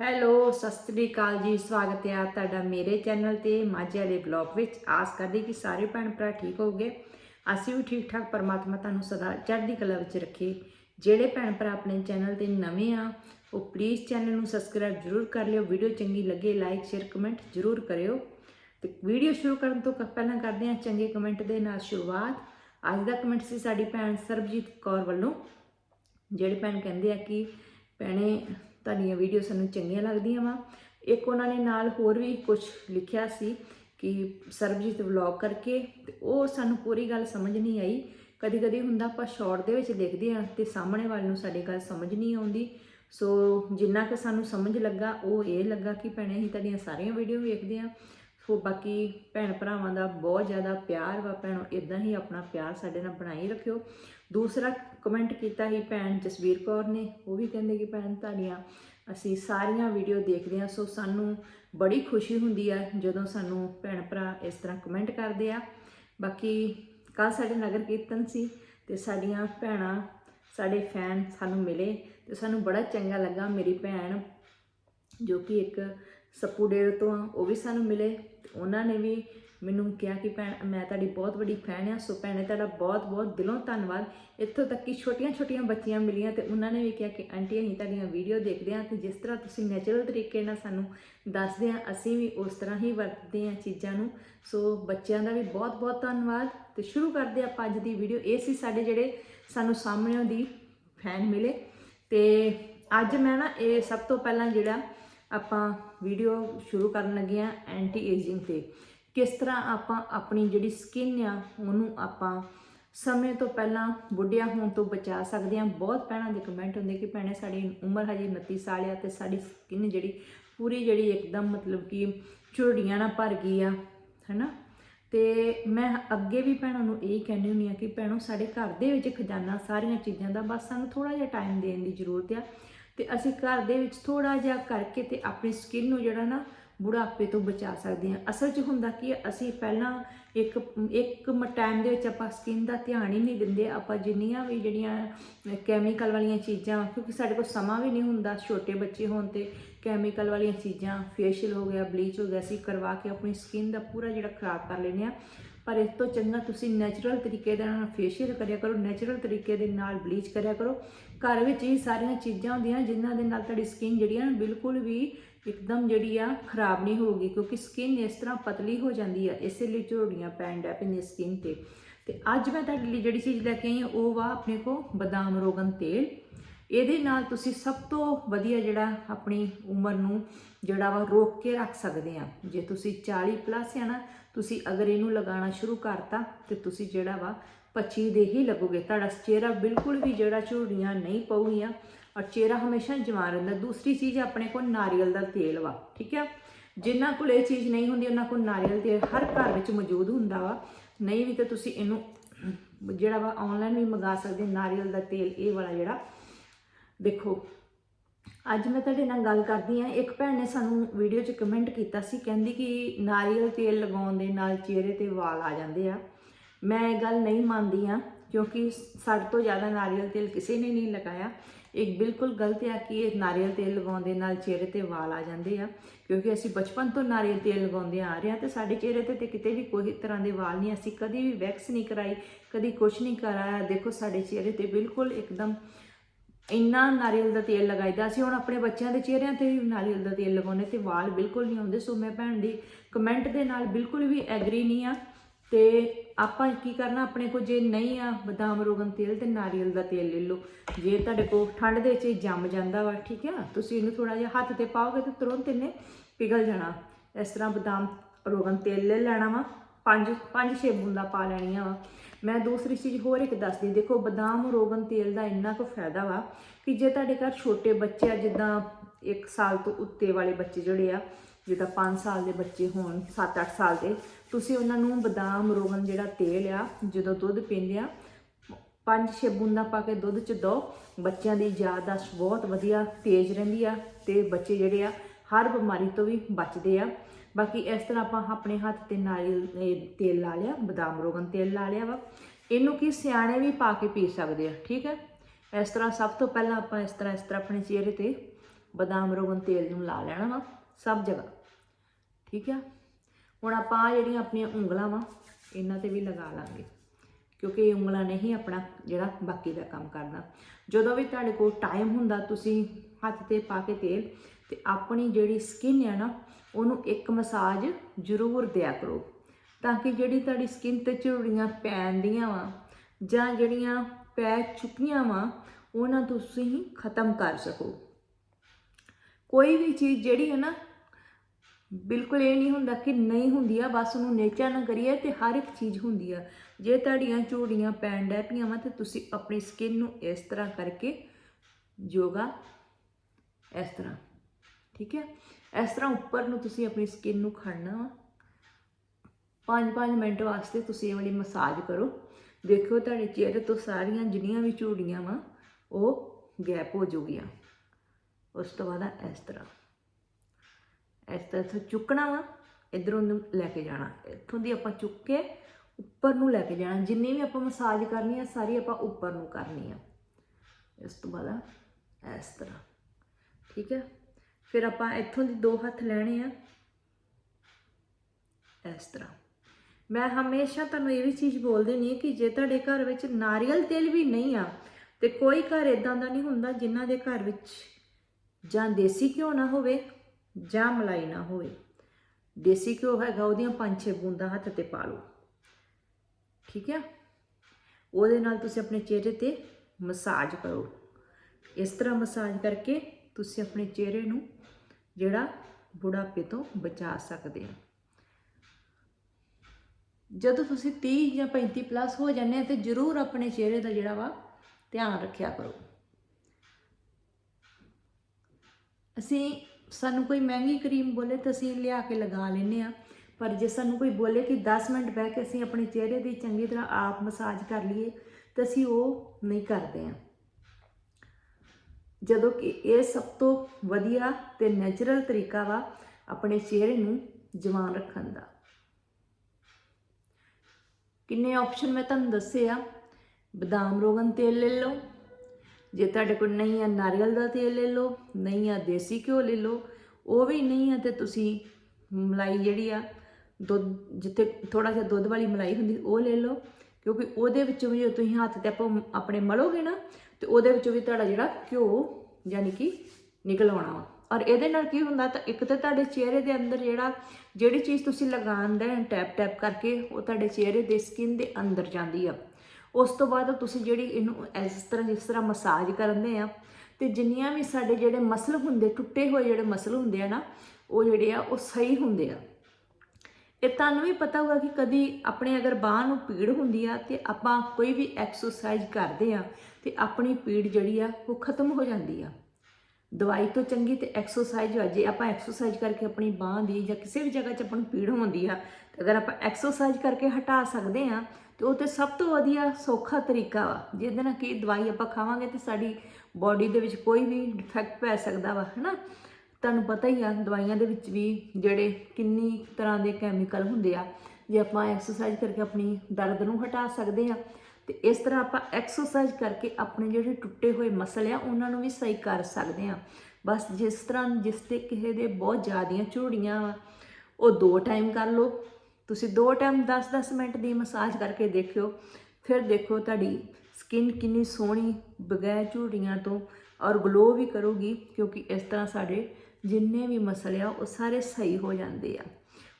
Hello, Sat Sri ਅਕਾਲ ਜੀ, ਸਵਾਗਤ ਹੈ ਤੁਹਾਡਾ ਮੇਰੇ ਚੈਨਲ ਤੇ ਮਾਝੇ ਵਾਲੇ ਬਲੌਗ ਵਿੱਚ। ਆਸ ਕਰਦੇ ਕਿ ਸਾਰੇ ਭੈਣ ਭਰਾ ਠੀਕ ਹੋਗੇ ਅਸੀਂ ਵੀ ਠੀਕ ਠਾਕ, ਪਰਮਾਤਮਾ ਤੁਹਾਨੂੰ ਸਦਾ ਚੜ੍ਹਦੀ ਕਲਾ ਵਿੱਚ ਰੱਖੇ। ਜਿਹੜੇ ਭੈਣ ਭਰਾ ਆਪਣੇ ਚੈਨਲ ਤੇ ਨਵੇਂ ਆ, ਉਹ ਪਲੀਜ਼ ਚੈਨਲ ਨੂੰ ਸਬਸਕ੍ਰਾਈਬ ਜਰੂਰ ਕਰ ਲਿਓ। ਵੀਡੀਓ ਚੰਗੀ ਲੱਗੇ ਲਾਈਕ ਸ਼ੇਅਰ ਕਮੈਂਟ ਜਰੂਰ ਕਰਿਓ। ਤੇ ਵੀਡੀਓ ਸ਼ੁਰੂ ਕਰਨ ਤੋਂ ਕ- ਪਹਿਲਾਂ ਕਰਦੇ ਹਾਂ ਚੰਗੇ ਕਮੈਂਟ ਦੇ ਨਾਲ ਸ਼ੁਰੂਆਤ। ਅੱਜ ਦਾ ਕਮੈਂਟ ਸੀ ਸਾਡੀ ਭੈਣ ਸਰਬਜੀਤ ਕੌਰ ਵੱਲੋਂ। ਜਿਹੜੇ ਭੈਣ ਕਹਿੰਦੇ ਆ ਕਿ ਭੈਣੇ ਤੁਹਾਡੀਆਂ ਵੀਡੀਓ ਸਾਨੂੰ ਚੰਗੀਆਂ ਲੱਗਦੀਆਂ ਵਾ। ਇੱਕ ਉਹਨਾਂ ਨੇ ਨਾਲ ਹੋਰ ਵੀ ਕੁਝ ਲਿਖਿਆ ਸੀ ਕਿ ਸਰਬਜੀਤ ਵਲੌਗ ਕਰਕੇ ਤੇ ਉਹ ਸਾਨੂੰ ਪੂਰੀ ਗੱਲ ਸਮਝ ਨਹੀਂ ਆਈ। ਕਦੀ ਕਦੀ ਹੁੰਦਾ ਆਪਾਂ ਸ਼ਾਰਟ ਦੇ ਵਿੱਚ ਲਿਖਦੇ ਆ ਤੇ ਸਾਹਮਣੇ ਵਾਲੇ ਨੂੰ ਸਾਡੀ ਗੱਲ ਸਮਝ ਨਹੀਂ ਆਉਂਦੀ। ਸੋ ਜਿੰਨਾ ਕਿ ਸਾਨੂੰ ਸਮਝ ਲੱਗਾ, ਉਹ ਇਹ ਲੱਗਾ ਕਿ ਭੈਣੇ ਅਸੀਂ ਤੁਹਾਡੀਆਂ ਸਾਰੀਆਂ ਵੀਡੀਓ ਵੇਖਦੇ ਆ ਸੋ ਬਾਕੀ ਭੈਣ ਭਰਾਵਾਂ ਦਾ ਬਹੁਤ ਜ਼ਿਆਦਾ ਪਿਆਰ ਵਾ, ਭੈਣੋ ਇਦਾਂ ਹੀ ਆਪਣਾ ਪਿਆਰ ਸਾਡੇ ਨਾਲ ਬਣਾਈ ਰੱਖਿਓ। ਦੂਸਰਾ ਕਮੈਂਟ ਕੀਤਾ ਸੀ, ਭੈਣ ਜਸਵੀਰ ਕੌਰ ਨੇ, ਉਹ ਵੀ ਕਹਿੰਦੇ ਕਿ ਭੈਣ ਤੁਹਾਡੀਆਂ ਅਸੀਂ ਸਾਰੀਆਂ ਵੀਡੀਓ ਦੇਖਦੇ ਹਾਂ, ਸੋ ਸਾਨੂੰ ਬੜੀ ਖੁਸ਼ੀ ਹੁੰਦੀ ਆ ਜਦੋਂ ਸਾਨੂੰ ਭੈਣ ਭਰਾ ਇਸ ਤਰ੍ਹਾਂ ਕਮੈਂਟ ਕਰਦੇ ਆ। ਬਾਕੀ ਕੱਲ ਸਾਡੇ ਨਗਰ ਕੀਰਤਨ ਸੀ ਤੇ ਸਾਡੀਆਂ ਭੈਣਾਂ, ਸਾਡੇ ਫੈਨ ਸਾਨੂੰ ਮਿਲੇ ਤੇ ਸਾਨੂੰ ਬੜਾ ਚੰਗਾ ਲੱਗਾ। ਮੇਰੀ ਭੈਣ ਜੋ ਕਿ ਇੱਕ ਸੱਪੂਡੇਰ ਤੋਂ ਆ, ਉਹ ਵੀ ਸਾਨੂੰ ਮਿਲੇ। ਉਹਨਾਂ ਨੇ ਵੀ ਮੈਨੂੰ ਕਿਹਾ ਕਿ ਭੈਣ, ਮੈਂ ਤੁਹਾਡੀ ਬਹੁਤ ਵੱਡੀ ਫੈਨ ਆ, ਸੋ ਭੈਣੇ ਤੁਹਾਡਾ ਬਹੁਤ ਬਹੁਤ ਦਿਲੋਂ ਧੰਨਵਾਦ। ਇੱਥੋਂ ਤੱਕ ਕਿ ਛੋਟੀਆਂ ਛੋਟੀਆਂ ਬੱਚੀਆਂ ਮਿਲੀਆਂ ਤੇ ਉਹਨਾਂ ਨੇ ਵੀ ਕਿਹਾ ਕਿ ਆਂਟੀ, ਅਸੀਂ ਤੁਹਾਡੀਆਂ ਵੀਡੀਓ ਦੇਖਦੇ ਹਾਂ ਤੇ ਜਿਸ ਤਰ੍ਹਾਂ ਤੁਸੀਂ ਨੈਚੁਰਲ ਤਰੀਕੇ ਨਾਲ ਸਾਨੂੰ ਦੱਸਦੇ ਆ ਅਸੀਂ ਵੀ ਉਸ ਤਰ੍ਹਾਂ ਹੀ ਵਰਤਦੇ ਆ ਚੀਜ਼ਾਂ ਨੂੰ। ਸੋ ਬੱਚਿਆਂ ਦਾ ਵੀ ਬਹੁਤ ਬਹੁਤ ਧੰਨਵਾਦ ਤੇ ਸ਼ੁਰੂ ਕਰਦੇ ਆਪਾਂ ਅੱਜ ਦੀ ਵੀਡੀਓ। ਇਹ ਸੀ ਸਾਡੇ ਜਿਹੜੇ ਸਾਨੂੰ ਸਾਹਮਣਿਓਂ ਦੀ ਫੈਨ ਮਿਲੇ ਤੇ ਅੱਜ ਮੈਂ ਨਾ ਇਹ ਸਭ ਤੋਂ ਪਹਿਲਾਂ ਜਿਹੜਾ ਆਪਾਂ ਵੀਡੀਓ ਸ਼ੁਰੂ ਕਰਨ ਲੱਗੇ ਆ ਐਂਟੀ ਏਜਿੰਗ ਤੇ। ਕਿਸ ਤਰ੍ਹਾਂ ਆਪਾਂ ਆਪਣੀ ਜਿਹੜੀ ਸਕਿਨ ਆ, ਉਹਨੂੰ ਆਪਾਂ ਸਮੇਂ ਤੋਂ ਪਹਿਲਾਂ ਬੁੱਢਿਆ ਹੋਣ ਤੋਂ ਬਚਾ ਸਕਦੇ ਹਾਂ। ਬਹੁਤ ਭੈਣਾਂ ਦੇ ਕਮੈਂਟ ਹੁੰਦੇ ਕਿ ਭੈਣੇ ਸਾਡੀ ਉਮਰ ਹਜੇ 29 ਸਾਲ ਆ ਤੇ ਸਾਡੀ ਸਕਿਨ ਜਿਹੜੀ ਪੂਰੀ ਜਿਹੜੀ ਇੱਕਦਮ ਮਤਲਬ ਕਿ ਝੁਰੜੀਆਂ ਨਾਲ ਭਰ ਗਈ ਆ, ਹੈਨਾ? ਤੇ ਮੈਂ ਅੱਗੇ ਵੀ ਭੈਣਾਂ ਨੂੰ ਇਹ ਕਹਿੰਦੀ ਹੁੰਦੀ ਆ ਕਿ ਭੈਣੋ, ਸਾਡੇ ਘਰ ਦੇ ਵਿੱਚ ਖਜ਼ਾਨਾ ਸਾਰੀਆਂ ਚੀਜ਼ਾਂ ਦਾ ਬਸ ਸਾਨੂੰ ਥੋੜਾ ਜਿਹਾ ਟਾਈਮ ਦੇਣ ਦੀ ਜ਼ਰੂਰਤ ਆ। ਤੇ ਅਸੀਂ ਘਰ ਦੇ ਵਿੱਚ ਥੋੜਾ ਜਿਹਾ ਕਰਕੇ ਤੇ ਆਪਣੀ ਸਕਿਨ ਨੂੰ ਜਿਹੜਾ ਨਾ ਬੁਢਾਪੇ ਤੋਂ ਬਚਾ ਸਕਦੇ ਹਾਂ। ਅਸਲ 'ਚ ਹੁੰਦਾ ਕੀ ਹੈ ਅਸੀਂ ਪਹਿਲਾਂ ਇੱਕ ਇੱਕ ਟਾਈਮ ਦੇ ਵਿੱਚ ਆਪਾਂ ਸਕਿਨ ਦਾ ਧਿਆਨ ਹੀ ਨਹੀਂ ਦਿੰਦੇ। ਆਪਾਂ ਜਿੰਨੀਆਂ ਵੀ ਜਿਹੜੀਆਂ ਕੈਮੀਕਲ ਵਾਲੀਆਂ ਚੀਜ਼ਾਂ, ਕਿਉਂਕਿ ਸਾਡੇ ਕੋਲ ਸਮਾਂ ਵੀ ਨਹੀਂ ਹੁੰਦਾ ਛੋਟੇ ਬੱਚੇ ਹੋਣ ਤੇ। ਕੈਮੀਕਲ ਵਾਲੀਆਂ ਚੀਜ਼ਾਂ ਫੇਸ਼ੀਅਲ ਹੋ ਗਿਆ ਬਲੀਚ ਹੋ ਗਿਆ, ਅਸੀਂ ਕਰਵਾ ਕੇ ਆਪਣੀ ਸਕਿਨ ਦਾ ਪੂਰਾ ਜਿਹੜਾ ਖਰਾਬ ਕਰ ਲੈਂਦੇ ਆ ਪਰ ਇਸ ਤੋਂ ਚੰਗਾ ਤੁਸੀਂ ਨੈਚੁਰਲ ਤਰੀਕੇ ਦੇ ਨਾਲ ਫੇਸ਼ੀਅਲ ਕਰਿਆ ਕਰੋ ਨੈਚੁਰਲ ਤਰੀਕੇ ਦੇ ਨਾਲ ਬਲੀਚ ਕਰਿਆ ਕਰੋ। ਘਰ ਵਿੱਚ ਹੀ ਸਾਰੀਆਂ ਚੀਜ਼ਾਂ ਹੁੰਦੀਆਂ ਜਿਨ੍ਹਾਂ ਦੇ ਨਾਲ ਤੁਹਾਡੀ ਸਕਿਨ ਜਿਹੜੀ ਆ ਨਾ ਬਿਲਕੁਲ ਵੀ ਇੱਕਦਮ ਜਿਹੜੀ ਆ ਖਰਾਬ ਨਹੀਂ ਹੋਊਗੀ, ਕਿਉਂਕਿ ਸਕਿਨ ਇਸ ਤਰ੍ਹਾਂ ਪਤਲੀ ਹੋ ਜਾਂਦੀ ਆ, ਇਸੇ ਲਈ ਝੋੜੀਆਂ ਪੈਣ ਡੈ ਪੈਂਦੀਆਂ ਸਕਿਨ ਤੇ। ਤੇ ਅੱਜ ਮੈਂ ਤੁਹਾਡੇ ਲਈ ਜਿਹੜੀ ਚੀਜ਼ ਲੈ ਕੇ ਆਈ ਹਾਂ, ਉਹ ਵਾ ਆਪਣੇ ਕੋ ਬਦਾਮ ਰੋਗਨ ਤੇਲ। ਇਹਦੇ ਨਾਲ ਤੁਸੀਂ ਸਭ ਤੋਂ ਵਧੀਆ ਜਿਹੜਾ ਆਪਣੀ ਉਮਰ ਨੂੰ ਜਿਹੜਾ ਵਾ ਰੋਕ ਕੇ ਰੱਖ ਸਕਦੇ ਆ। ਜੇ ਤੁਸੀਂ 40 ਪਲੱਸ ਆ ਨਾ ਤੁਸੀਂ ਅਗਰ ਇਹਨੂੰ ਲਗਾਉਣਾ ਸ਼ੁਰੂ ਕਰਤਾ ਤੇ ਤੁਸੀਂ ਜਿਹੜਾ ਵਾ 25 ਦੇ ਹੀ ਲੱਗੋਗੇ। ਤੁਹਾਡਾ ਚਿਹਰਾ ਬਿਲਕੁਲ ਵੀ ਜਿਹੜਾ ਝੁਰੜੀਆਂ ਨਹੀਂ ਪਊਗੀਆਂ ਔਰ ਚਿਹਰਾ ਹਮੇਸ਼ਾ ਜਵਾਨ ਰਹਿੰਦਾ। ਦੂਸਰੀ ਚੀਜ਼ ਆਪਣੇ ਕੋਲ ਨਾਰੀਅਲ ਦਾ ਤੇਲ ਵਾ, ਠੀਕ ਹੈ? ਜਿਨ੍ਹਾਂ ਕੋਲ ਇਹ ਚੀਜ਼ ਨਹੀਂ ਹੁੰਦੀ, ਉਹਨਾਂ ਕੋਲ ਨਾਰੀਅਲ ਤੇਲ ਹਰ ਘਰ ਵਿੱਚ ਮੌਜੂਦ ਹੁੰਦਾ ਵਾ। ਨਹੀਂ ਵੀ ਤਾਂ ਤੁਸੀਂ ਇਹਨੂੰ ਜਿਹੜਾ ਵਾ ਆਨਲਾਈਨ ਵੀ ਮੰਗਾ ਸਕਦੇ ਨਾਰੀਅਲ ਦਾ ਤੇਲ, ਇਹ ਵਾਲਾ ਜਿਹੜਾ ਦੇਖੋ। ਅੱਜ ਮੈਂ ਤੁਹਾਡੇ ਨਾਲ ਗੱਲ ਕਰਦੀ ਆ ਇੱਕ ਭੈਣ ਨੇ ਸਾਨੂੰ ਵੀਡੀਓ 'ਚ ਕਮੈਂਟ ਕੀਤਾ ਸੀ, ਕਹਿੰਦੀ ਕਿ ਨਾਰੀਅਲ ਤੇਲ ਲਗਾਉਣ ਦੇ ਨਾਲ ਚਿਹਰੇ ਤੇ ਵਾਲ ਆ ਜਾਂਦੇ ਆ। ਮੈਂ ਇਹ ਗੱਲ ਨਹੀਂ ਮੰਨਦੀ ਆ ਕਿਉਂਕਿ ਸਾਡੇ ਤੋਂ ਜ਼ਿਆਦਾ ਨਾਰੀਅਲ ਤੇਲ ਕਿਸੇ ਨੇ ਨਹੀਂ ਲਗਾਇਆ। ਇਹ ਬਿਲਕੁਲ ਗਲਤ ਹੈ ਕਿ ਇਹ ਨਾਰੀਅਲ ਤੇਲ ਲਗਾਉਣ ਦੇ ਨਾਲ ਚਿਹਰੇ ਤੇ ਵਾਲ ਆ ਜਾਂਦੇ ਆ, ਕਿਉਂਕਿ ਅਸੀਂ ਬਚਪਨ ਤੋਂ ਨਾਰੀਅਲ ਤੇਲ ਲਗਾਉਂਦੇ ਆ ਰਹੇ ਹਾਂ ਤੇ ਸਾਡੇ ਚਿਹਰੇ ਤੇ ਤੇ ਕਿਤੇ ਵੀ ਕੋਈ ਤਰ੍ਹਾਂ ਦੇ ਵਾਲ ਨਹੀਂ, ਅਸੀਂ ਕਦੀ ਵੀ ਵੈਕਸ ਨਹੀਂ ਕਰਾਈ, ਕਦੀ ਕੁਝ ਨਹੀਂ ਕਰਾਇਆ। ਦੇਖੋ, ਸਾਡੇ ਚਿਹਰੇ ਤੇ ਬਿਲਕੁਲ ਇੱਕਦਮ ਇੰਨਾ ਨਾਰੀਅਲ ਦਾ ਤੇਲ ਲਗਾਈਦਾ। ਅਸੀਂ ਹੁਣ ਆਪਣੇ ਬੱਚਿਆਂ ਦੇ ਚਿਹਰਿਆਂ ਤੇ ਵੀ ਨਾਰੀਅਲ ਦਾ ਤੇਲ ਲਗਾਉਂਦੇ ਤੇ ਵਾਲ ਬਿਲਕੁਲ ਨਹੀਂ ਆਉਂਦੇ। ਸੋ ਮੈਂ ਭੈਣ ਦੀ ਕਮੈਂਟ ਦੇ ਨਾਲ ਬਿਲਕੁਲ ਵੀ ਐਗਰੀ ਨਹੀਂ ਆ ਤੇ ਆਪਾਂ ਕੀ ਕਰਨਾ? ਆਪਣੇ ਕੋਲ ਜੇ ਨਹੀਂ ਆ ਬਦਾਮ, ਰੋਗਨ ਤੇਲ ਤੇ ਨਾਰੀਅਲ ਦਾ ਤੇਲ ਲੈ ਲਓ। ਜੇ ਤੁਹਾਡੇ ਕੋਲ ਠੰਡ ਦੇ ਵਿੱਚ ਜੰਮ ਜਾਂਦਾ ਵਾ, ਠੀਕ ਆ? ਤੁਸੀਂ ਇਹਨੂੰ ਥੋੜਾ ਜਿਹਾ ਹੱਥ ਤੇ ਪਾਓਗੇ ਤੇ ਤੁਰੰਤ ਇਹਨੇ ਪਿਘਲ ਜਾਣਾ। ਇਸ ਤਰ੍ਹਾਂ ਬਦਾਮ, ਰੋਗਨ ਤੇਲ ਲੈ ਲੈਣਾ ਵਾ। ਪੰਜ ਪੰਜ ਛੇ ਬੂੰਦਾਂ ਪਾ ਲੈਣੀਆਂ ਵਾ। ਮੈਂ ਦੂਸਰੀ ਚੀਜ਼ ਹੋਰ ਇੱਕ ਦੱਸਦੀ, ਦੇਖੋ ਬਦਾਮ, ਰੋਗਨ ਤੇਲ ਦਾ ਇੰਨਾ ਕੁ ਫਾਇਦਾ ਵਾ ਕਿ ਜੇ ਤੁਹਾਡੇ ਘਰ ਛੋਟੇ ਬੱਚੇ ਆ, ਜਿੱਦਾਂ 1 ਸਾਲ ਤੋਂ ਉੱਤੇ ਵਾਲੇ ਬੱਚੇ ਜਿਹੜੇ ਆ, ਜਿੱਦਾਂ 5 ਸਾਲ ਦੇ ਬੱਚੇ ਹੋਣ 7-8 ਸਾਲ ਦੇ, ਤੁਸੀਂ ਉਹਨਾਂ ਨੂੰ ਬਦਾਮ, ਰੋਗਨ ਜਿਹੜਾ ਤੇਲ ਆ, ਜਦੋਂ ਦੁੱਧ ਪੀਂਦੇ ਆ, ਪੰਜ ਛੇ ਬੂੰਦਾਂ ਪਾ ਕੇ ਦੁੱਧ ਚ ਦੋ, ਬੱਚਿਆਂ ਦੀ ਯਾਦਦਾਸ਼ਤ ਬਹੁਤ ਵਧੀਆ ਤੇਜ਼ ਰਹਿੰਦੀ ਆ ਤੇ ਬੱਚੇ ਜਿਹੜੇ ਆ, ਹਰ ਬਿਮਾਰੀ ਤੋਂ ਵੀ ਬਚਦੇ ਆ। ਬਾਕੀ ਇਸ ਤਰ੍ਹਾਂ ਆਪਾਂ ਆਪਣੇ ਹੱਥ ਤੇ ਨਾਰੀਅਲ ਇਹ ਤੇਲ ਲਾ ਲਿਆ, ਬਦਾਮ ਰੋਗਨ ਤੇਲ ਲਾ ਲਿਆ ਵਾ। ਇਹਨੂੰ ਕੀ ਸਿਆਣੇ ਵੀ ਪਾ ਕੇ ਪੀ ਸਕਦੇ ਆ, ਠੀਕ ਹੈ? ਇਸ ਤਰ੍ਹਾਂ ਸਭ ਤੋਂ ਪਹਿਲਾਂ ਆਪਾਂ ਇਸ ਤਰ੍ਹਾਂ ਇਸ ਤਰ੍ਹਾਂ ਆਪਣੇ ਚਿਹਰੇ ਤੇ ਬਦਾਮ ਰੋਗਨ ਤੇਲ ਨੂੰ ਲਾ ਲੈਣਾ ਵਾ, ਸਭ ਜਗ੍ਹਾ, ਠੀਕ ਆ? ਹੁਣ ਆਪਾਂ ਆਹ ਜਿਹੜੀਆਂ ਆਪਣੀਆਂ ਉਂਗਲਾਂ ਵਾ, ਇਹਨਾਂ ਤੇ ਵੀ ਲਗਾ ਲਾਂਗੇ, ਕਿਉਂਕਿ ਇਹ ਉਂਗਲਾਂ ਨਹੀਂ ਆਪਣਾ ਜਿਹੜਾ ਬਾਕੀ ਦਾ ਕੰਮ ਕਰਦਾ ਜਦੋਂ ਵੀ ਤੁਹਾਡੇ ਕੋਲ ਟਾਈਮ ਹੁੰਦਾ, ਤੁਸੀਂ ਹੱਥ ਤੇ ਪਾ ਕੇ ਤੇਲ ਤੇ ਆਪਣੀ ਜਿਹੜੀ ਸਕਿਨ ਹੈ ਨਾ, ਉਹਨੂੰ ਇੱਕ ਮਸਾਜ ਜ਼ਰੂਰ ਦਿਆ ਕਰੋ। ਤਾਂ ਕਿ ਜਿਹੜੀ ਤੁਹਾਡੀ ਸਕਿਨ ਤੇ ਝੁਰੜੀਆਂ ਪੈਂਦੀਆਂ ਵਾ ਜਾਂ ਜਿਹੜੀਆਂ ਪੈ ਚੁੱਕੀਆਂ ਵਾ, ਉਹਨਾਂ ਤੁਸੀਂ ਖਤਮ ਕਰ ਸਕੋ। ਕੋਈ ਵੀ ਚੀਜ਼ ਜਿਹੜੀ ਹੈ ਨਾ, ਬਿਲਕੁਲ ਇਹ ਨਹੀਂ ਹੁੰਦਾ ਕਿ ਨਹੀਂ ਹੁੰਦੀ ਆ, ਬਸ ਉਹਨੂੰ ਨੇਚਰ ਨਾ ਕਰੀਏ ਤੇ ਹਰ ਇੱਕ ਚੀਜ਼ ਹੁੰਦੀ ਆ। ਜੇ ਤੁਹਾਡੀਆਂ ਝੂੜੀਆਂ ਪੈਣ ਡੈ ਪਈਆਂ ਵਾ ਤੇ ਤੁਸੀਂ ਆਪਣੀ ਸਕਿਨ ਨੂੰ ਇਸ ਤਰ੍ਹਾਂ ਕਰਕੇ ਯੋਗਾ ਇਸ ਤਰ੍ਹਾਂ ਠੀਕ ਹੈ? ਇਸ ਤਰ੍ਹਾਂ ਉੱਪਰ ਨੂੰ ਤੁਸੀਂ ਆਪਣੀ ਸਕਿਨ ਨੂੰ ਖੜਨਾ ਵਾ। 5-5 ਮਿੰਟ ਵਾਸਤੇ ਤੁਸੀਂ ਇਹ ਵਾਲੀ ਮਸਾਜ ਕਰੋ। ਦੇਖੋ ਤੁਹਾਡੇ ਚਿਹਰੇ ਤੋਂ ਸਾਰੀਆਂ ਜਿੰਨੀਆਂ ਵੀ ਝੂੜੀਆਂ ਵਾ, ਉਹ ਗੈਪ ਹੋ ਜੂਗੀਆਂ ਉਸ ਤੋਂ ਬਾਅਦ ਇਸ ਤਰ੍ਹਾਂ। ਇਸ ਤਰ੍ਹਾਂ ਤੋਂ ਚੁੱਕਣਾ ਵਾ, ਇਧਰੋਂ ਨੂੰ ਲੈ ਕੇ ਜਾਣਾ। ਇੱਥੋਂ ਦੀ ਆਪਾਂ ਚੁੱਕ ਕੇ ਉੱਪਰ ਨੂੰ ਲੈ ਕੇ ਜਾਣਾ। ਜਿੰਨੀ ਵੀ ਆਪਾਂ ਮਸਾਜ ਕਰਨੀ ਆ, ਸਾਰੀ ਆਪਾਂ ਉੱਪਰ ਨੂੰ ਕਰਨੀ ਆ। ਇਸ ਤੋਂ ਬਾਅਦ ਇਸ ਤਰ੍ਹਾਂ। ਠੀਕ ਹੈ? ਫਿਰ ਆਪਾਂ ਇੱਥੋਂ ਦੀ ਦੋ ਹੱਥ ਲੈਣੇ ਆ। ਇਸ ਤਰ੍ਹਾਂ। ਮੈਂ ਹਮੇਸ਼ਾ ਤੁਹਾਨੂੰ ਇਹ ਵੀ ਚੀਜ਼ ਬੋਲ ਬੋਲਦੀ ਨਹੀਂ ਕਿ ਜੇ ਤੁਹਾਡੇ ਘਰ ਵਿੱਚ ਨਾਰੀਅਲ ਤੇਲ ਵੀ ਨਹੀਂ ਆ, ਤੇ ਕੋਈ ਘਰ ਇਦਾਂ ਦਾ ਨਹੀਂ ਹੁੰਦਾ ਜਿਨ੍ਹਾਂ ਦੇ ਘਰ ਵਿੱਚ ਜਾਂ ਦੇਸੀ ਘਿਓ ਨਾ ਹੋਵੇ ਜਾਂ ਮਲਾਈ ਨਾ ਹੋਵੇ। ਦੇਸੀ ਘਿਓ ਹੈਗਾ, ਉਹਦੀਆਂ 5-6 ਬੂੰਦਾਂ ਹੱਥ ਤੇ ਪਾ ਲਓ। ਠੀਕ ਹੈ ਉਹਦੇ ਨਾਲ ਤੁਸੀਂ ਆਪਣੇ ਚਿਹਰੇ ਤੇ ਮਸਾਜ ਕਰੋ। ਇਸ ਤਰ੍ਹਾਂ ਮਸਾਜ ਕਰਕੇ ਤੁਸੀਂ ਆਪਣੇ ਚਿਹਰੇ ਨੂੰ ਜਿਹੜਾ ਬੁਢਾਪੇ ਤੋਂ ਬਚਾ ਸਕਦੇ ਹੋ। ਜਦੋਂ ਤੁਸੀਂ 30 ਜਾਂ 35 ਪਲੱਸ ਹੋ ਜਾਂਦੇ ਆ ਤੇ ਜ਼ਰੂਰ ਆਪਣੇ ਚਿਹਰੇ ਦਾ ਜਿਹੜਾ ਵਾ ਧਿਆਨ ਰੱਖਿਆ ਕਰੋ। ਅਸੀਂ, ਸਾਨੂੰ ਕੋਈ ਮਹਿੰਗੀ ਕਰੀਮ ਬੋਲੇ ਤਾਂ ਅਸੀਂ ਲਿਆ ਕੇ ਲਗਾ ਲੈਨੇ ਆ ਪਰ ਜੇ ਸਾਨੂੰ ਕੋਈ ਬੋਲੇ ਕਿ 10 ਮਿੰਟ ਬਹਿ ਕੇ ਅਸੀਂ ਆਪਣੇ ਚਿਹਰੇ ਦੀ ਚੰਗੀ ਤਰ੍ਹਾਂ ਆਪ ਮਸਾਜ ਕਰ ਲਈਏ, ਤਾਂ ਅਸੀਂ ਉਹ ਨਹੀਂ ਕਰਦੇ ਆ ਜਦੋਂ ਕਿ ਇਹ ਸਭ ਤੋਂ ਵਧੀਆ ਤੇ ਨੈਚੁਰਲ ਤਰੀਕਾ ਵਾ ਆਪਣੇ ਚਿਹਰੇ ਨੂੰ ਜਵਾਨ ਰੱਖਣ ਦਾ। ਕਿੰਨੇ ਆਪਸ਼ਨ ਮੈਂ ਤੁਹਾਨੂੰ ਦੱਸੇ ਆ। ਬਦਾਮ ਰੋਗਨ ਤੇਲ ਲੈ ਲਓ। ਜੇ ਤੁਹਾਡੇ ਕੋਲ ਨਹੀਂ ਆ ਨਾਰੀਅਲ ਦਾ ਤੇਲ ਲੈ ਲਓ, ਨਹੀਂ ਆ ਦੇਸੀ ਘਿਓ ਲੈ ਲਓ, ਉਹ ਵੀ ਨਹੀਂ ਆ ਤੇ ਤੁਸੀਂ ਮਲਾਈ ਜਿਹੜੀ ਆ, ਦੁੱਧ ਜਿੱਥੇ ਥੋੜਾ ਜਿਹਾ ਦੁੱਧ ਵਾਲੀ ਮਲਾਈ ਹੁੰਦੀ ਉਹ ਲੈ ਲਓ। ਕਿਉਂਕਿ ਉਹਦੇ ਵਿੱਚੋਂ ਵੀ ਜੇ ਤੁਸੀਂ ਹੱਥ ਤੇ ਆਪਾਂ ਆਪਣੇ ਮਲੋਗੇ ਨਾ ਤੇ ਉਹਦੇ ਵਿੱਚੋਂ ਵੀ ਤੁਹਾਡਾ ਜਿਹੜਾ ਘਿਓ ਯਾਨੀ ਕਿ ਨਿਕਲ ਆਉਣਾ ਵਾ। ਔਰ ਇਹਦੇ ਨਾਲ ਕੀ ਹੁੰਦਾ ਤਾਂ ਇੱਕ ਤਾਂ ਤੁਹਾਡੇ ਚਿਹਰੇ ਦੇ ਅੰਦਰ ਜਿਹੜਾ, ਜਿਹੜੀ ਚੀਜ਼ ਤੁਸੀਂ ਲਗਾਉਂਦੇ ਟੈਪ ਟੈਪ ਕਰਕੇ ਉਹ ਤੁਹਾਡੇ ਚਿਹਰੇ ਦੇ ਸਕਿਨ ਦੇ ਅੰਦਰ ਜਾਂਦੀ ਆ। ਉਸ ਤੋਂ ਬਾਅਦ ਤੁਸੀਂ ਜਿਹੜੀ ਇਹਨੂੰ ਇਸ ਤਰ੍ਹਾਂ, ਜਿਸ ਤਰ੍ਹਾਂ ਮਸਾਜ ਕਰਦੇ ਆ, ਤੇ ਜਿੰਨੀਆਂ ਵੀ ਸਾਡੇ ਜਿਹੜੇ ਮਸਲ ਹੁੰਦੇ, ਟੁੱਟੇ ਹੋਏ ਜਿਹੜੇ ਮਸਲ ਹੁੰਦੇ ਆ ਨਾ, ਉਹ ਜਿਹੜੇ ਆ, ਉਹ ਸਹੀ ਹੁੰਦੇ ਆ। ਇਹ ਤੁਹਾਨੂੰ ਵੀ ਪਤਾ ਹੋਗਾ ਕਿ ਕਦੀ ਆਪਣੇ ਅਗਰ ਬਾਹ ਨੂੰ ਪੀੜ ਹੁੰਦੀ ਆ ਤੇ ਆਪਾਂ ਕੋਈ ਵੀ ਐਕਸਰਸਾਈਜ਼ ਕਰਦੇ ਆ ਤੇ ਆਪਣੀ ਪੀੜ ਜਿਹੜੀ ਆ ਉਹ ਖਤਮ ਹੋ ਜਾਂਦੀ ਆ। ਦਵਾਈ ਤੋਂ ਚੰਗੀ ਤੇ ਐਕਸਰਸਾਈਜ਼ ਹੋ ਜੇ ਆਪਾਂ ਐਕਸਰਸਾਈਜ਼ ਕਰਕੇ ਆਪਣੀ ਬਾਹ ਦੀ ਜਾਂ ਕਿਸੇ ਵੀ ਜਗ੍ਹਾ 'ਚ ਆਪਾਂ ਨੂੰ ਪੀੜ ਹੁੰਦੀ ਆ, ਤੇ ਅਗਰ ਆਪਾਂ ਐਕਸਰਸਾਈਜ਼ ਕਰਕੇ ਹਟਾ ਸਕਦੇ ਆ, ਤੇ ਉਹ ਤੇ ਸਭ ਤੋਂ ਵਧੀਆ ਸੌਖਾ ਤਰੀਕਾ ਵਾ। ਜਿਹਦੇ ਨਾਲ ਕਿ ਦਵਾਈ ਆਪਾਂ ਖਾਵਾਂਗੇ ਤੇ ਸਾਡੀ ਬਾਡੀ ਦੇ ਵਿੱਚ ਕੋਈ ਵੀ ਡਿਫੈਕਟ ਪੈ ਸਕਦਾ ਵਾ, ਹੈਨਾ? ਤੁਹਾਨੂੰ ਪਤਾ ਹੀ ਆ, ਦਵਾਈਆਂ ਦੇ ਵਿੱਚ ਵੀ ਜਿਹੜੇ ਕਿੰਨੀ ਤਰ੍ਹਾਂ ਦੇ ਕੈਮੀਕਲ ਹੁੰਦੇ ਆ, ਜੇ ਆਪਾਂ ਐਕਸਰਸਾਈਜ਼ ਕਰਕੇ ਆਪਣੀ ਦਰਦ ਨੂੰ ਹਟਾ ਸਕਦੇ ਆ ਤੇ ਇਸ ਤਰ੍ਹਾਂ ਆਪਾਂ ਐਕਸਰਸਾਈਜ਼ ਕਰਕੇ ਆਪਣੇ ਜਿਹੜੇ ਟੁੱਟੇ ਹੋਏ ਮਸਲ ਆ, ਉਹਨਾਂ ਨੂੰ ਵੀ ਸਹੀ ਕਰ ਸਕਦੇ ਆ ਬਸ ਜਿਸ ਤਰ੍ਹਾਂ, ਜਿਸ ਤੇ ਕਿਸੇ ਦੇ ਬਹੁਤ ਜ਼ਿਆਦੀਆਂ ਝੂੜੀਆਂ ਵਾ, ਉਹ ਦੋ ਟਾਈਮ ਕਰ ਲਓ। ਤੁਸੀਂ ਦੋ ਟਾਈਮ 10-10 ਮਿੰਟ ਦੀ ਮਸਾਜ ਕਰਕੇ ਦੇਖਿਓ। ਫਿਰ ਦੇਖੋ ਤੁਹਾਡੀ ਸਕਿਨ ਕਿੰਨੀ ਸੋਹਣੀ ਬਗੈਰ ਝੂੜੀਆਂ ਤੋਂ ਔਰ ਗਲੋ ਵੀ ਕਰੂਗੀ, ਕਿਉਂਕਿ ਇਸ ਤਰ੍ਹਾਂ ਸਾਡੇ ਜਿੰਨੇ ਵੀ ਮਸਲੇ ਆ, ਉਹ ਸਾਰੇ ਸਹੀ ਹੋ ਜਾਂਦੇ ਆ।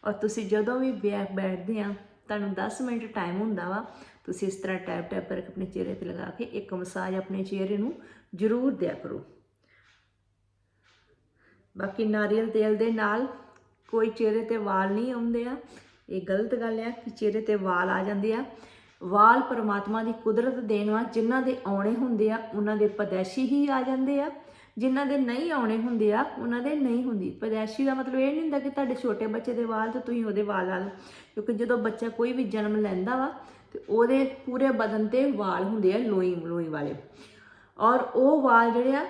ਔਰ ਤੁਸੀਂ ਜਦੋਂ ਵੀ ਬੈ- ਬੈਠਦੇ ਆ, ਤੁਹਾਨੂੰ 10 ਮਿੰਟ ਟਾਈਮ ਹੁੰਦਾ ਵਾ ਤੁਸੀਂ ਇਸ ਤਰ੍ਹਾਂ ਟੈਪ ਟੈਪ ਕਰਕੇ ਆਪਣੇ ਚਿਹਰੇ ਤੇ ਲਗਾ ਕੇ ਇੱਕ ਮਸਾਜ ਆਪਣੇ ਚਿਹਰੇ ਨੂੰ ਜ਼ਰੂਰ ਦਿਆ ਕਰੋ। ਬਾਕੀ ਨਾਰੀਅਲ ਤੇਲ ਦੇ ਨਾਲ ਕੋਈ ਚਿਹਰੇ ਤੇ ਵਾਲ ਨਹੀਂ ਆਉਂਦੇ ਆ। ਇਹ ਗਲਤ ਗੱਲ ਆ ਕਿ ਚਿਹਰੇ ਤੇ ਵਾਲ ਆ ਜਾਂਦੇ ਆ। ਵਾਲ ਪਰਮਾਤਮਾ ਦੀ ਕੁਦਰਤ ਦੇਣ ਵਾ ਜਿਨ੍ਹਾਂ ਦੇ ਆਉਣੇ ਹੁੰਦੇ ਆ, ਉਹਨਾਂ ਦੇ ਪਦੈਸ਼ੀ ਹੀ ਆ ਜਾਂਦੇ ਆ। ਜਿਨ੍ਹਾਂ ਦੇ ਨਹੀਂ ਆਉਣੇ ਹੁੰਦੇ ਆ, ਉਹਨਾਂ ਦੇ ਨਹੀਂ ਹੁੰਦੀ। ਪਦੈਸ਼ੀ ਦਾ ਮਤਲਬ ਇਹ ਨਹੀਂ ਹੁੰਦਾ ਕਿ ਤੁਹਾਡੇ ਛੋਟੇ ਬੱਚੇ ਦੇ ਵਾਲ ਤੇ ਤੁਸੀਂ ਉਹਦੇ ਵਾਲ ਲਾ ਲਓ। ਕਿਉਂਕਿ ਜਦੋਂ ਬੱਚਾ ਕੋਈ ਵੀ ਜਨਮ ਲੈਂਦਾ ਵਾ ਤੇ ਉਹਦੇ ਪੂਰੇ ਬਦਨ ਤੇ ਵਾਲ ਹੁੰਦੇ ਆ ਲੋਈ ਲੋਈ ਵਾਲੇ। ਔਰ ਉਹ ਵਾਲ ਜਿਹੜੇ ਆ,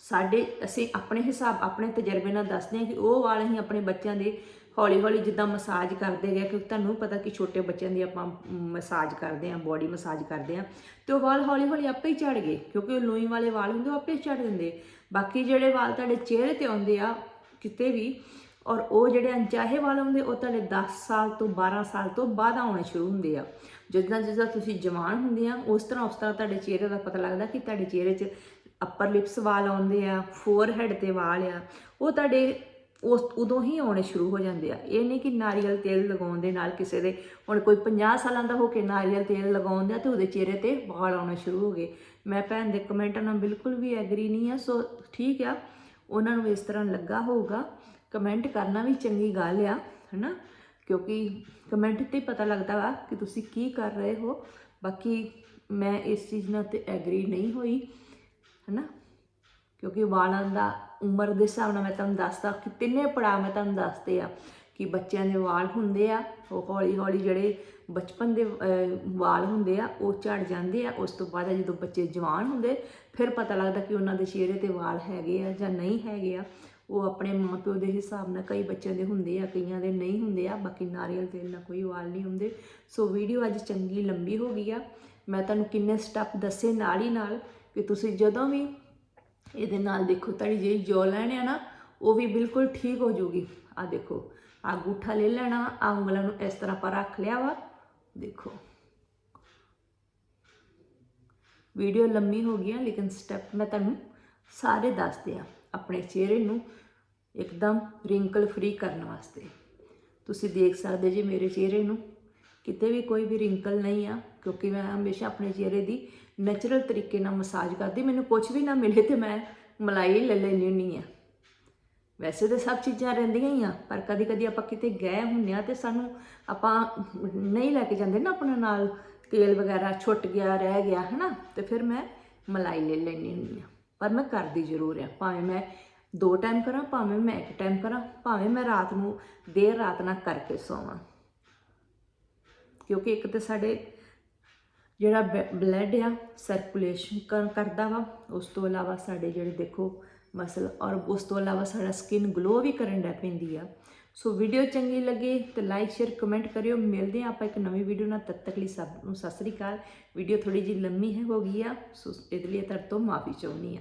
ਸਾਡੇ, ਅਸੀਂ ਆਪਣੇ ਹਿਸਾਬ, ਆਪਣੇ ਤਜਰਬੇ ਨਾਲ ਦੱਸਦੇ ਹਾਂ ਕਿ ਉਹ ਵਾਲ ਅਸੀਂ ਆਪਣੇ ਬੱਚਿਆਂ ਦੇ ਹੌਲੀ ਹੌਲੀ ਜਿੱਦਾਂ ਮਸਾਜ ਕਰਦੇ ਗਏ, ਕਿਉਂਕਿ ਤੁਹਾਨੂੰ ਪਤਾ ਕਿ ਛੋਟੇ ਬੱਚਿਆਂ ਦੀ ਆਪਾਂ ਮਸਾਜ ਕਰਦੇ ਆਂ ਬੋਡੀ ਮਸਾਜ ਕਰਦੇ ਆਂ ਤੇ ਉਹ ਵਾਲ ਹੌਲੀ ਹੌਲੀ ਆਪੇ ਹੀ ਝੜ ਗਏ, ਕਿਉਂਕਿ ਉਹ ਲੋਈ ਵਾਲੇ ਵਾਲ ਹੁੰਦੇ, ਉਹ ਆਪੇ ਝੜ ਦਿੰਦੇ ਬਾਕੀ ਜਿਹੜੇ ਵਾਲ ਤੁਹਾਡੇ ਚਿਹਰੇ ਤੇ ਆਉਂਦੇ ਆ, ਕਿਤੇ ਵੀ ਔਰ ਉਹ ਜਿਹੜੇ ਅਣਚਾਹੇ ਵਾਲ ਹੁੰਦੇ, ਉਹ ਤੁਹਾਡੇ 10 ਸਾਲ ਤੋਂ 12 ਸਾਲ ਤੋਂ ਬਾਅਦ ਆਉਣੇ ਸ਼ੁਰੂ ਹੁੰਦੇ ਆ। ਜਿੱਦਾਂ ਜਿੱਦਾਂ ਤੁਸੀਂ ਜਵਾਨ ਹੁੰਦੇ ਆ, ਉਸ ਤਰ੍ਹਾਂ ਉਸ ਤਰ੍ਹਾਂ ਤੁਹਾਡੇ ਚਿਹਰੇ ਦਾ ਪਤਾ ਲੱਗਦਾ ਕਿ ਤੁਹਾਡੇ ਚਿਹਰੇ 'ਚ ਅੱਪਰ ਲਿਪਸ ਵਾਲ ਆਉਂਦੇ ਆ ਫੋਰਹੈਡ ਤੇ ਵਾਲ ਆ। ਉਹ ਤੁਹਾਡੇ ਉਸ, ਉਦੋਂ ਹੀ ਆਉਣੇ ਸ਼ੁਰੂ ਹੋ ਜਾਂਦੇ ਆ। ਇਹ ਨਹੀਂ ਕਿ ਨਾਰੀਅਲ ਤੇਲ ਲਗਾਉਣ ਦੇ ਨਾਲ ਕਿਸੇ ਦੇ, ਹੁਣ ਕੋਈ 50 ਸਾਲਾਂ ਦਾ ਹੋ ਕੇ ਨਾਰੀਅਲ ਤੇਲ ਲਗਾਉਂਦਾ ਤੇ ਉਹਦੇ ਚਿਹਰੇ ਤੇ ਵਾਲ ਆਉਣੇ ਸ਼ੁਰੂ ਹੋ ਗਏ। ਮੈਂ ਭੈਣ ਦੇ ਕਮੈਂਟਾਂ ਨਾਲ ਬਿਲਕੁਲ ਵੀ ਐਗਰੀ ਨਹੀਂ ਆ, ਸੋ ਠੀਕ ਆ। ਉਹਨਾਂ ਨੂੰ ਇਸ ਤਰ੍ਹਾਂ ਲੱਗਾ ਹੋਊਗਾ। ਕਮੈਂਟ ਕਰਨਾ ਵੀ ਚੰਗੀ ਗੱਲ ਆ, ਹਨਾ? ਕਿਉਂਕਿ ਕਮੈਂਟ ਤੇ ਪਤਾ ਲੱਗਦਾ ਵਾ ਕਿ ਤੁਸੀਂ ਕੀ ਕਰ ਰਹੇ ਹੋ। ਬਾਕੀ ਮੈਂ ਇਸ ਚੀਜ਼ ਨਾਲ ਤੇ ਐਗਰੀ ਨਹੀਂ ਹੋਈ, ਹਨਾ? ਕਿਉਂਕਿ ਵਾਲਾਂ ਦਾ ਉਮਰ ਦੇ ਹਿਸਾਬ ਨਾਲ ਮੈਂ ਤੁਹਾਨੂੰ ਦੱਸਦਾ, ਕਿ ਤਿੰਨੇ ਪੜਾਅ ਮੈਂ ਤੁਹਾਨੂੰ ਦੱਸਦੇ ਆ ਕਿ ਬੱਚਿਆਂ ਦੇ ਵਾਲ ਹੁੰਦੇ ਆ, ਉਹ ਹੌਲੀ ਹੌਲੀ ਜਿਹੜੇ ਬਚਪਨ ਦੇ ਵਾਲ ਹੁੰਦੇ ਆ, ਉਹ ਝੜ ਜਾਂਦੇ ਆ। ਉਸ ਤੋਂ ਬਾਅਦ ਜਦੋਂ ਬੱਚੇ ਜਵਾਨ ਹੁੰਦੇ, ਫਿਰ ਪਤਾ ਲੱਗਦਾ ਕਿ ਉਹਨਾਂ ਦੇ ਚਿਹਰੇ ਤੇ ਵਾਲ ਹੈਗੇ ਆ ਜਾਂ ਨਹੀਂ ਹੈਗੇ ਆ। ਉਹ ਆਪਣੇ ਮਾਪਿਓ ਦੇ ਹਿਸਾਬ ਨਾਲ ਕਈ ਬੱਚਿਆਂ ਦੇ ਹੁੰਦੇ ਆ, ਕਈਆਂ ਦੇ ਨਹੀਂ ਹੁੰਦੇ ਆ, ਬਾਕੀ ਨਾਰੀਅਲ ਤੇਲ ਨਾਲ ਕੋਈ ਵਾਲ ਨਹੀਂ ਹੁੰਦੇ। ਸੋ ਵੀਡੀਓ ਅੱਜ ਚੰਗੀ ਲੰਬੀ ਹੋ ਗਈ ਆ। ਮੈਂ ਤੁਹਾਨੂੰ ਕਿੰਨੇ ਸਟੈਪ ਦੱਸੇ ਨਾਲ ਹੀ ਨਾਲ ਕਿ ਤੁਸੀਂ ਜਦੋਂ ਵੀ ਇਹਦੇ ਨਾਲ ਦੇਖੋ ਤੁਹਾਡੀ ਜਿਹੜੀ ਜੋ ਲੈਣ ਆ ਨਾ, ਉਹ ਵੀ ਬਿਲਕੁਲ ਠੀਕ ਹੋ ਜੂਗੀ। ਆ ਦੇਖੋ ਆ ਅੰਗੂਠਾ ਲੈ ਲੈਣਾ ਆ ਉਂਗਲਾਂ ਨੂੰ ਇਸ ਤਰ੍ਹਾਂ ਪਰ ਰੱਖ ਲਿਆ ਵਾ। ਦੇਖੋ। ਵੀਡੀਓ ਲੰਮੀ ਹੋ ਗਈ ਆ, ਲੇਕਿਨ ਸਟੈਪ ਮੈਂ ਤੁਹਾਨੂੰ ਸਾਰੇ ਦੱਸਦੇ ਆ। ਆਪਣੇ ਚਿਹਰੇ ਨੂੰ ਇੱਕਦਮ ਰਿੰਕਲ ਫ੍ਰੀ ਕਰਨ ਵਾਸਤੇ। ਤੁਸੀਂ ਦੇਖ ਸਕਦੇ ਜੀ ਮੇਰੇ ਚਿਹਰੇ ਨੂੰ ਕਿਤੇ ਵੀ ਕੋਈ ਵੀ ਰਿੰਕਲ ਨਹੀਂ ਆ, ਕਿਉਂਕਿ ਮੈਂ ਹਮੇਸ਼ਾ ਆਪਣੇ ਚਿਹਰੇ ਦੀ ਨੈਚੁਰਲ ਤਰੀਕੇ ਨਾਲ ਮਸਾਜ ਕਰਦੀ, ਮੈਨੂੰ ਕੁਝ ਵੀ ਨਾ ਮਿਲੇ ਤੇ ਮੈਂ ਮਲਾਈ ਲੈ ਲੈਂਦੀ ਹੁੰਦੀ ਆ। ਵੈਸੇ ਤਾਂ ਸਭ ਚੀਜ਼ਾਂ ਰਹਿੰਦੀਆਂ ਹੀ ਆ, ਪਰ ਕਦੀ ਕਦੀ ਆਪਾਂ ਕਿਤੇ ਗਏ ਹੁੰਨੇ ਆ ਤੇ ਸਾਨੂੰ ਆਪਾਂ ਨਹੀਂ ਲੈ ਕੇ ਜਾਂਦੇ ਨਾ ਆਪਣੇ ਨਾਲ, ਤੇਲ ਵਗੈਰਾ ਛੁੱਟ ਗਿਆ, ਰਹਿ ਗਿਆ, ਹਨਾ? ਤੇ ਫਿਰ ਮੈਂ ਮਲਾਈ ਲੈ ਲੈਂਦੀ ਹੁੰਦੀ ਆ। ਪਰ ਮੈਂ ਕਰਦੀ ਜ਼ਰੂਰ ਆ, ਭਾਵੇਂ ਮੈਂ ਦੋ ਟਾਈਮ ਕਰਾਂ, ਭਾਵੇਂ ਮੈਂ ਇੱਕ ਟਾਈਮ ਕਰਾਂ, ਭਾਵੇਂ ਮੈਂ ਰਾਤ ਨੂੰ ਦੇਰ ਰਾਤ ਨਾ ਕਰਕੇ ਸੋਵਾਂ। ਕਿਉਂਕਿ ਇੱਕ ਤੇ ਸਾਡੇ ਜਿਹੜਾ ਬਲੱਡ ਆ ਸਰਕੂਲੇਸ਼ਨ ਕਰਦਾ ਵਾ, ਉਸ ਤੋਂ ਇਲਾਵਾ ਸਾਡੇ ਜਿਹੜੇ ਦੇਖੋ ਮਸਲ ਔਰ ਉਸ ਤੋਂ ਇਲਾਵਾ ਸਾਡਾ ਸਕਿਨ ਗਲੋ ਵੀ ਕਰਨ ਲੱਗ ਪੈਂਦੀ ਆ। ਸੋ ਵੀਡੀਓ ਚੰਗੀ ਲੱਗੇ ਤਾਂ ਲਾਈਕ ਸ਼ੇਅਰ ਕਮੈਂਟ ਕਰਿਓ। ਮਿਲਦੇ ਆ ਆਪਾਂ ਇੱਕ ਨਵੀਂ ਵੀਡੀਓ ਨਾਲ। ਤਦ ਤੱਕ ਲਈ ਸਭ ਨੂੰ ਸਤਿ ਸ੍ਰੀ ਅਕਾਲ। ਵੀਡੀਓ ਥੋੜੀ ਜਿਹੀ ਲੰਮੀ ਹੈ ਹੋ ਗਈ ਆ, ਸੋ ਇਹਦੇ ਲਈ ਤੁਹਾਡੇ ਤੋਂ ਮਾਫੀ ਚਾਹੁੰਦੀ ਆ